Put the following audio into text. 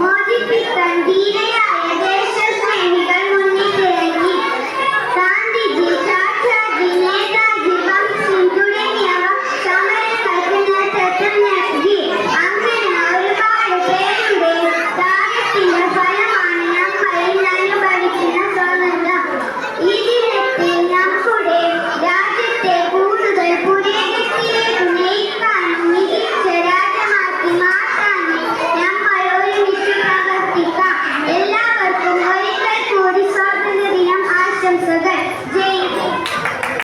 മോചിപ്പിക്കാൻ ആശംസ